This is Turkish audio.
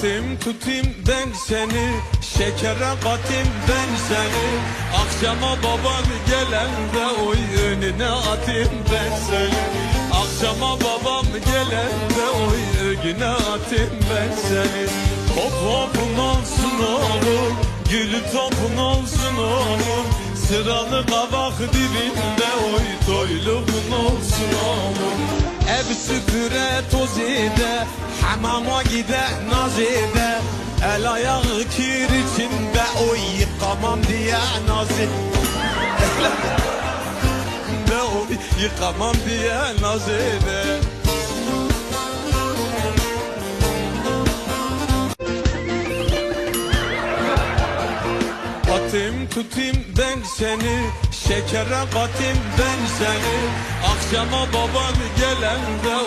Atayım tutayım ben seni Şekere katayım ben seni. Akşama baban gelende Oy önüne atayım ben seni. Akşama babam gelende Oy önüne atayım ben seni. Hop hopun olsun oğlum Gülü topun olsun oğlum. Sıralı kavak dibinde Oy toyluğun olsun oğlum. Ev süpüre toz ede Hamama gide naz ede El ayağı kir içinde Oy yıkamam diye naz ede De oy yıkamam diye naz ede Atayım tutayım ben seni Şekere katayım ben seni. Akşama baban gelende